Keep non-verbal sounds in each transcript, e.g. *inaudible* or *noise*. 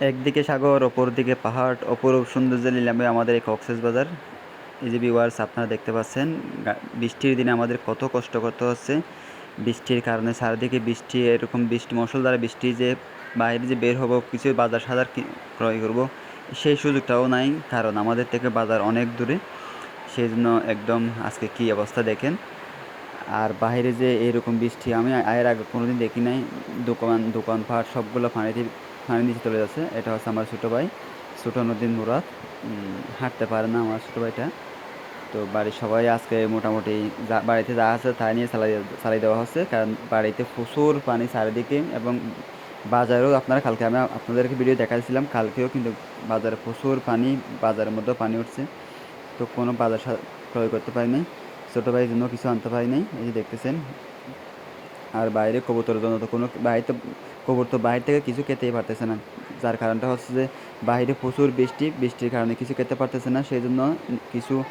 একদিকে সাগর অপর দিকে পাহাড়, অপরূপ সৌন্দর্য নিলামে আমাদের এই কক্সেস বাজার। এই যে আপনারা দেখতে পাচ্ছেন বৃষ্টির দিনে আমাদের কত কষ্ট করতে হচ্ছে। বৃষ্টির কারণে চারিদিকে বৃষ্টি, এরকম বৃষ্টি, মশলধারে বৃষ্টি যে বাইরে যে বের হব, কিছু বাজার সাজার ক্রয় করব, সেই সুযোগটাও নাই। কারণ আমাদের থেকে বাজার অনেক দূরে। সেই জন্য একদম আজকে কী অবস্থা দেখেন। আর বাইরে যে এরকম বৃষ্টি, আমি এর আগে কোনোদিন দেখি নাই। দোকান, দোকানপাট সবগুলো পানিতে পানি নিচে চলে যাচ্ছে। এটা হচ্ছে আমার ছোটো ভাই, ছোটো নদীন মুরাদ। হাঁটতে পারে না আমার ছোটো ভাইটা। তো বাড়ির সবাই আজকে মোটামুটি যা, বাড়িতে যা আছে তাই নিয়ে চালাই চালাই দেওয়া হচ্ছে। কারণ বাড়িতে প্রচুর পানি চারিদিকে এবং বাজারেও আপনারা, কালকে আমি আপনাদেরকে ভিডিও দেখাচ্ছিলাম কালকেও কিন্তু বাজারে প্রচুর পানি, বাজারের মধ্যেও পানি উঠছে। তো কোনো বাজার ক্রয় করতে পারি নাই। ছোটো ভাইয়ের জন্য কিছু আনতে পারি নাই। এই যে দেখতেছেন আর বাইরে কবুতরের জন্য তো কোনো বাইরে তো, কবুতর বাইরে থেকে কিছু খেতেই পারতেছে না। যার কারণটা হচ্ছে যে বাইরে প্রচুর বৃষ্টি, বৃষ্টির কারণে কিছু খেতে পারতেছে না। সেই জন্য কিছু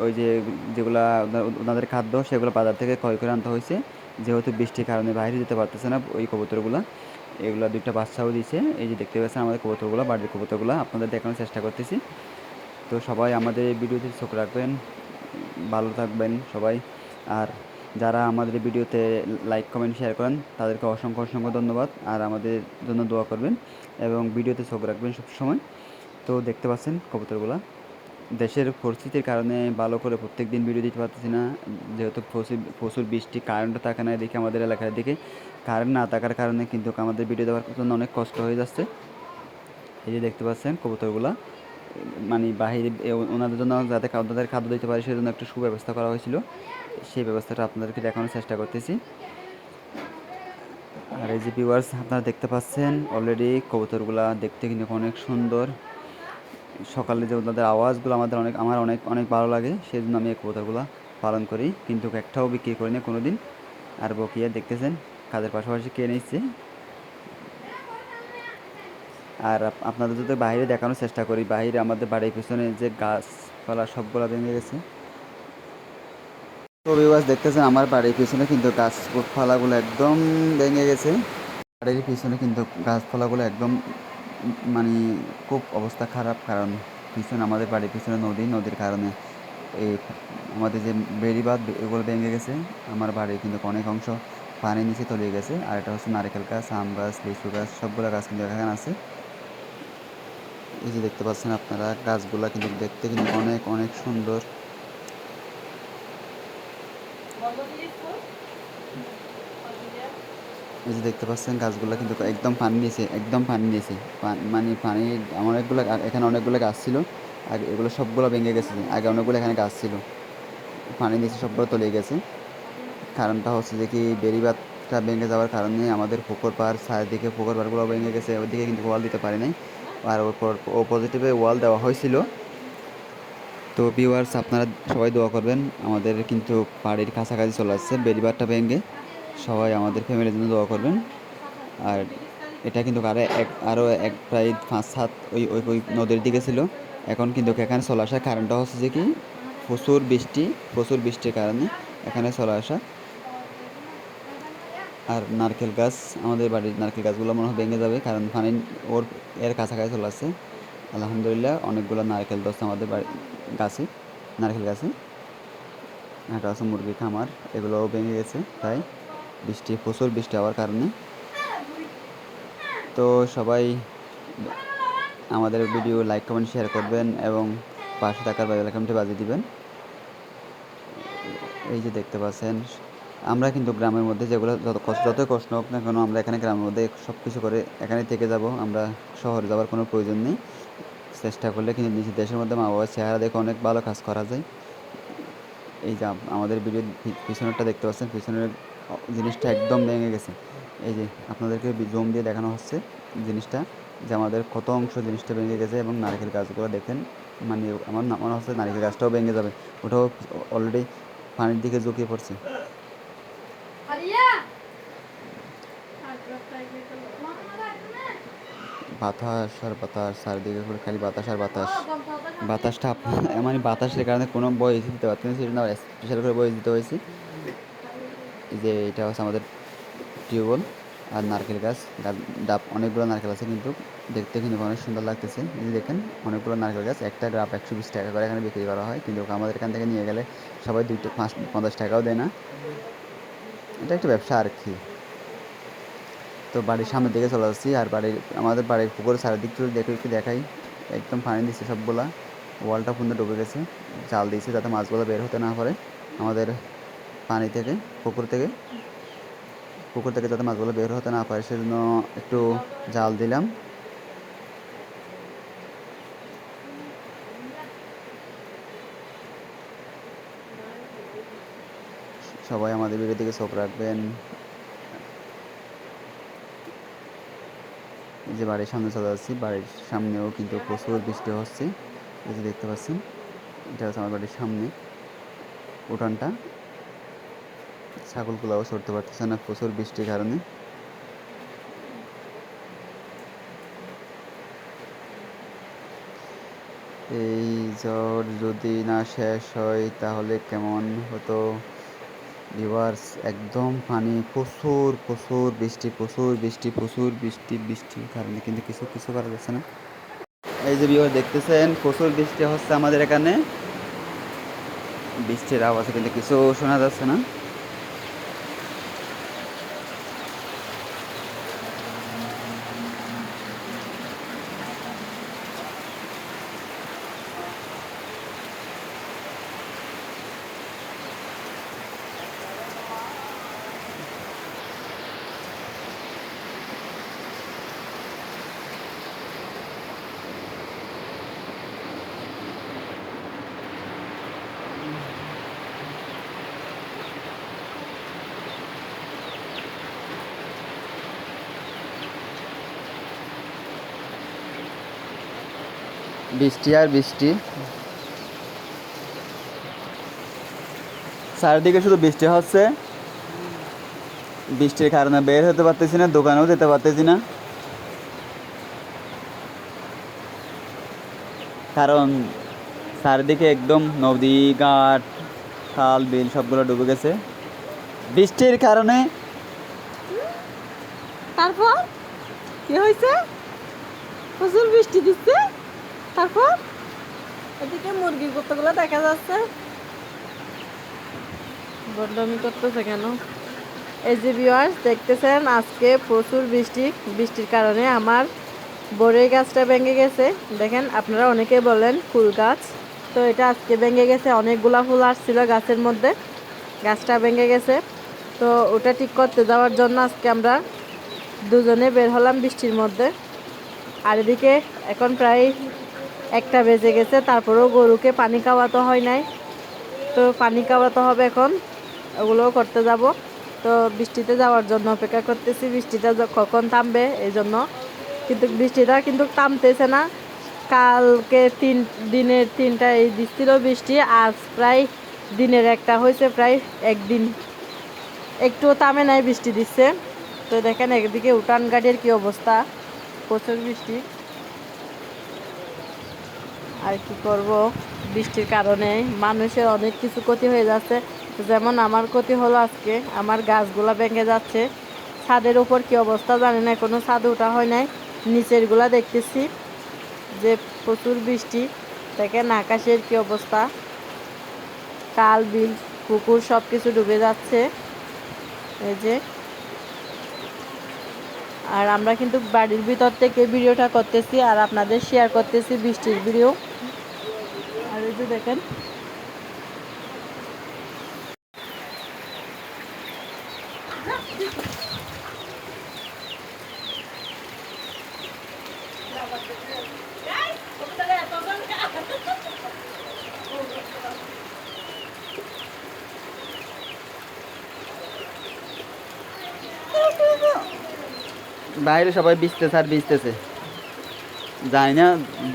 ওই যে যেগুলা ওনা- ওনাদের খাদ্য, সেগুলো বাজার থেকে ক্রয় করে আনতে হয়েছে। যেহেতু বৃষ্টির কারণে বাইরে যেতে পারতেছে না ওই কবুতরগুলো। এগুলো দুইটা বাচ্চাও দিয়েছে। এই যে দেখতে পাচ্ছেন আমাদের কবুতরগুলো, বাড়ির কবুতরগুলো, আপনাদের দেখানোর চেষ্টা করতেছি। তো সবাই আমাদের এই ভিডিওতে চোখ রাখবেন, ভালো থাকবেন সবাই। আর যারা আমাদের ভিডিওতে লাইক কমেন্ট শেয়ার করেন, তাদেরকে অসংখ্য অসংখ্য ধন্যবাদ। আর আমাদের জন্য দোয়া করবেন এবং ভিডিওতে চোখ রাখবেন সবসময়। তো দেখতে পাচ্ছেন কবুতরগুলা। দেশের পরিস্থিতির কারণে ভালো করে প্রত্যেক দিন ভিডিও দিতে পারতেছি না। যেহেতু প্রচুর প্রচুর বৃষ্টি কারেন্টও থাকে না এদিকে আমাদের এলাকার দিকে। কারেন্ট না থাকার কারণে কিন্তু আমাদের ভিডিও দেওয়ার জন্য অনেক কষ্ট হয়ে যাচ্ছে। এই যে দেখতে পাচ্ছেন কবুতরগুলা। মানে বাহিরে ওনাদের জন্য যাতে তাদের খাদ্য দিতে পারে, সেজন্য একটু সুব্যবস্থা করা হয়েছিল। সেই ব্যবস্থাটা আপনাদেরকে দেখানোর চেষ্টা করতেছি। আর এই যে ভিউয়ার্স আপনারা দেখতে পাচ্ছেন অলরেডি কবুতরগুলা দেখতে কিন্তু অনেক সুন্দর। সকালে যে ওনাদের আওয়াজগুলো আমাদের অনেক, আমার অনেক অনেক ভালো লাগে সেই জন্য আমি এই কবুতরগুলো পালন করি। কিন্তু একটাও বিক্রি করি না কোনো দিন আর বকিয়া, দেখতেছেন, কাজের পাশাপাশি কে নিচ্ছে? আর আপনাদের যদি বাইরে দেখানোর চেষ্টা করি, বাইরে আমাদের বাড়ির পিছনে যে গাছপালা সবগুলো ভেঙে গেছে। তো বিবাস দেখতেছেন, আমার বাড়ির পিছনে কিন্তু গাছপালাগুলো একদম ভেঙে গেছে। বাড়ির পিছনে কিন্তু গাছপালাগুলো একদম মানে খুব অবস্থা খারাপ, কারণ পিছনে আমাদের বাড়ির পিছনে নদী, নদীর কারণে এই আমাদের যে বেড়িবাঁধ এগুলো ভেঙে গেছে। আমার বাড়ির কিন্তু অনেক অংশ পানির নিচে তলিয়ে গেছে। আর এটা হচ্ছে নারকেল গাছ, আম গাছ, লিচু গাছ, সবগুলো গাছ কিন্তু এখানে আছে। এই যে দেখতে পাচ্ছেন আপনারা, গাছগুলা কিন্তু দেখতে কিন্তু অনেক অনেক সুন্দর। এই যে দেখতে পাচ্ছেন, গাছগুলো কিন্তু একদম পানি নিয়েছে, একদম পানি নিয়েছে। মানে পানি অনেকগুলো এখানে অনেকগুলো গাছ ছিল আগে এগুলো সবগুলো ভেঙে গেছে। আগে অনেকগুলো এখানে গাছ ছিল। পানি নিচে সবগুলো তলিয়ে গেছে। কারণটা হচ্ছে যে কি বেড়িবাঁধটা ভেঙে যাওয়ার কারণে আমাদের পুকুর পাড়, চারিদিকে পুকুর পাড়গুলো ভেঙে গেছে, ওইদিকে কিন্তু ওয়াল দিতে পারি নাই। আর ওপর ও পজিটিভে ওয়াল দেওয়া হয়েছিল। তো ভিউয়ার্স আপনারা সবাই দোয়া করবেন। আমাদের কিন্তু বাড়ির কাছাকাছি চলে আসছে বেড়িবাঁধটা ভেঙে। সবাই আমাদের ফ্যামিলির জন্য দোয়া করবেন। আর এটা কিন্তু আরও এক আরও এক প্রায় পাঁচ, সাত ওই ওই ওই নদীর দিকে ছিল। এখন কিন্তু এখানে চলে আসার কারণটা হচ্ছে যে কি? প্রচুর বৃষ্টি, প্রচুর বৃষ্টির কারণে এখানে চলে আসা। আর নারকেল গাছ, আমাদের বাড়ির নারকেল গাছগুলো মনে হয় ভেঙে যাবে কারণ পানি ওর, এর কাছাকাছি চলে আসছে। আলহামদুলিল্লাহ, অনেকগুলো নারকেল ধরছে আমাদের বাড়ি গাছে, নারকেল গাছে। এটা আছে মুরগি খামার, এগুলোও ভেঙে গেছে তাই বৃষ্টি, প্রচুর বৃষ্টি হওয়ার কারণে। তো সবাই আমাদের ভিডিও লাইক, কমেন্ট, শেয়ার করবেন এবং পাশে থাকার বেল আইকনটি বাজিয়ে দিবেন। এই যে দেখতে পাচ্ছেন আমরা কিন্তু গ্রামের মধ্যে যেগুলো যত কষ্ট, যতই কষ্ট হোক না কেন আমরা এখানে গ্রামের মধ্যে সব কিছু করে এখানে থেকে যাব। আমরা শহরে যাওয়ার কোনো প্রয়োজন নেই। চেষ্টা করলে কিন্তু নিজের দেশের মধ্যে মা বাবার চেহারা দেখে অনেক ভালো কাজ করা যায়। এই যে আম- আমাদের ভিডিও পিছনেরটা দেখতে পাচ্ছেন, পিছনের জিনিসটা একদম ভেঙে গেছে। এই যে আপনাদেরকে জম দিয়ে দেখানো হচ্ছে জিনিসটা, যে আমাদের কত অংশ জিনিসটা ভেঙে গেছে এবং নারকেল গাছগুলো দেখেন মানে আমার মনে হচ্ছে নারকেল গাছটাও ভেঙে যাবে। ওটাও অলরেডি পানির দিকে ঝুঁকিয়ে পড়ছে। বাতাস আর বাতাস চারিদিকে করে খালি বাতাস আর বাতাস। বাতাসটা *laughs* মানে বাতাসের কারণে কোনো বয়স দিতে পারতেন না সেজন্য স্পেশাল করে বয়স দিতে হয়েছে। যে এটা হচ্ছে আমাদের টিউবওয়েল আর নারকেল গাছ ডাব অনেকগুলো নারকেল আছে কিন্তু দেখতে কিন্তু অনেক সুন্দর লাগতেছে। এই যে দেখেন অনেকগুলো নারকেল গাছ একটা ডাব একশো বিশ টাকা করে এখানে বিক্রি করা হয়। কিন্তু আমাদের এখান থেকে নিয়ে গেলে সবাই দুইটা পাঁচ পঞ্চাশ টাকাও দেয় না। এটা একটা ব্যবসা আর কি। তো বাড়ির সামনের দিকে চলে আসছি আর বাড়ির, আমাদের বাড়ির পুকুরের চারিদিক থেকে দেখে একটু দেখাই। একদম পানি দিচ্ছে সবগুলা। ওয়ালটা পর্যন্ত ডুবে গেছে, জাল দিয়েছে যাতে মাছগুলো বের হতে না পারে আমাদের পানি থেকে, পুকুর থেকে। পুকুর থেকে যাতে মাছগুলো বের হতে না পারে সেজন্য একটু জাল দিলাম। সবাই আমাদের ভিডিও চোখ রাখবেন। যে বাড়ির সামনে চলে যাচ্ছি বাড়ির সামনেও কিন্তু প্রচুর বৃষ্টি হচ্ছে, এই যে দেখতে পাচ্ছেন। এটা হচ্ছে আমার বাড়ির সামনে উঠানটা। ছাগলগুলাও সরতে পারতেছে না, প্রচুর বৃষ্টির কারণে। এই জ্বর যদি না শেষ হয়, তাহলে কেমন হতো? ভিউয়ার্স একদম পানি প্রচুর প্রচুর বৃষ্টি প্রচুর বৃষ্টি প্রচুর বৃষ্টি বৃষ্টির কারণে কিন্তু কিছু কিছু করা যাচ্ছে না। এই যে ভিউয়ার দেখতেছেন, প্রচুর বৃষ্টি হচ্ছে আমাদের এখানে। বৃষ্টির আওয়াজ কিন্তু কিছু শোনা যাচ্ছে না। বৃষ্টি আর বৃষ্টি। চারিদিকে শুধু বৃষ্টি হচ্ছে। বৃষ্টির কারণে বের হতে পারতেছি না, দোকানেও যেতে পারতেছি না। কারণ চারিদিকে একদম নদী, ঘাট, খাল, বিল সবগুলো ডুবে গেছে। বৃষ্টির কারণে তারপর? কি হয়েছে? প্রচুর বৃষ্টি দিচ্ছে? তারপর? এদিকে মুরগির কতগুলো দেখা যাচ্ছে? বড্ডমি করতেছে কেন? এই যে ভিউয়ার্স দেখতেছেন আজকে প্রচুর বৃষ্টি। বৃষ্টির কারণে আমার বড়ই গাছটা ভেঙে গেছে। দেখেন, আপনারা অনেকে বলেন ফুল গাছ। তো এটা আজকে ভেঙে গেছে, অনেকগুলা ফুল আসছিল গাছের মধ্যে। গাছটা ভেঙে গেছে। তো ওটা ঠিক করতে যাওয়ার জন্য আজকে আমরা দুজনে বের হলাম বৃষ্টির মধ্যে। আর এদিকে এখন প্রায় একটা বেজে গেছে, তারপরেও গরুকে পানি খাওয়াতে হয় নাই। তো পানি খাওয়াতে হবে এখন, ওগুলোও করতে যাব। তো বৃষ্টিতে যাওয়ার জন্য অপেক্ষা করতেছি, বৃষ্টিটা কখন থামবে এই জন্য কিন্তু বৃষ্টিটা কিন্তু থামতেছে না। কালকে তিন, দিনের তিনটা এই দিচ্ছিল বৃষ্টি, আজ প্রায় দিনের একটা হয়েছে, প্রায় একদিন। একটুও তামে নাই বৃষ্টি দিচ্ছে। তো দেখেন, একদিকে উঠান গাড়ির কি অবস্থা। প্রচুর বৃষ্টি। আর কি করব? বৃষ্টির কারণে মানুষের অনেক কিছু ক্ষতি হয়ে যাচ্ছে। যেমন আমার ক্ষতি হলো আজকে, আমার গাছগুলা ভেঙে যাচ্ছে। ছাদের উপর কি অবস্থা জানি না কোনো ছাদ ওঠা হয় নাই। নিচেরগুলা দেখতেছি যে প্রচুর বৃষ্টি। দেখেন আকাশের কি অবস্থা। কাল বিল, পুকুর সব কিছু ডুবে যাচ্ছে। এই যে। আর আমরা কিন্তু বাড়ির ভিতর থেকে ভিডিওটা করতেছি আর আপনাদের শেয়ার করতেছি বৃষ্টির ভিডিও এই দেখেন। বাইরে সবাই বিচতেছে আর ভিজতেছে জানি না,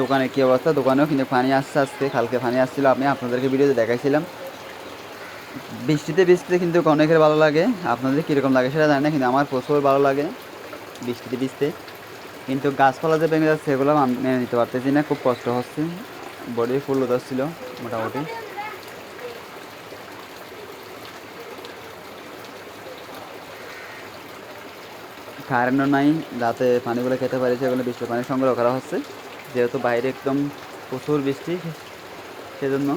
দোকানে কী অবস্থা, দোকানেও কিন্তু পানি আসছে আসতে কালকে পানি আসছিল, আমি আপনাদেরকে ভিডিওতে দেখাইছিলাম। বৃষ্টিতে বৃষ্টিতে কিন্তু অনেকের ভালো লাগে, আপনাদের কীরকম লাগে সেটা জানি না, কিন্তু আমার প্রচুর ভালো লাগে বৃষ্টিতে বৃষ্টিতে। কিন্তু গাছপালা যে ভেঙে যাচ্ছে, সেগুলো মেনে নিতে পারতেছি না, খুব কষ্ট হচ্ছে, বডি ফুল ছিল, মোটামুটি। কারেন্টও নাই, যাতে পানিগুলো খেতে পারি, সেগুলো বৃষ্টির পানি সংগ্রহ করা হচ্ছে। যেহেতু বাইরে একদম প্রচুর বৃষ্টি, সেজন্য।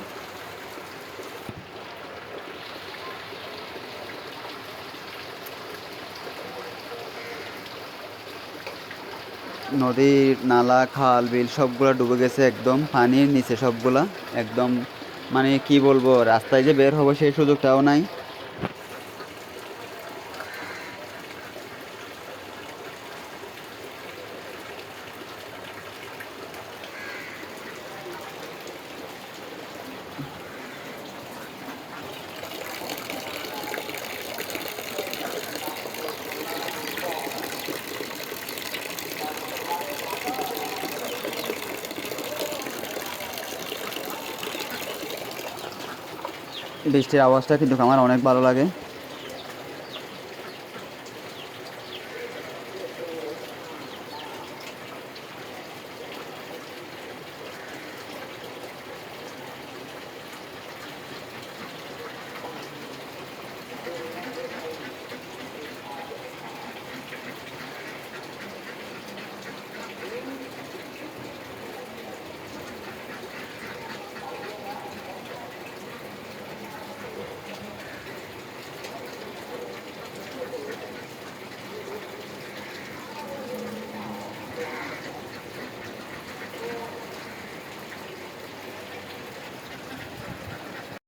নদীর নালা, খাল, বিল সবগুলো ডুবে গেছে একদম, পানির নিচে সবগুলা। একদম মানে কি বলব, রাস্তায় যে বের হব সেই সুযোগটাও নাই। বৃষ্টির আওয়াজটা কিন্তু আমার অনেক ভালো লাগে।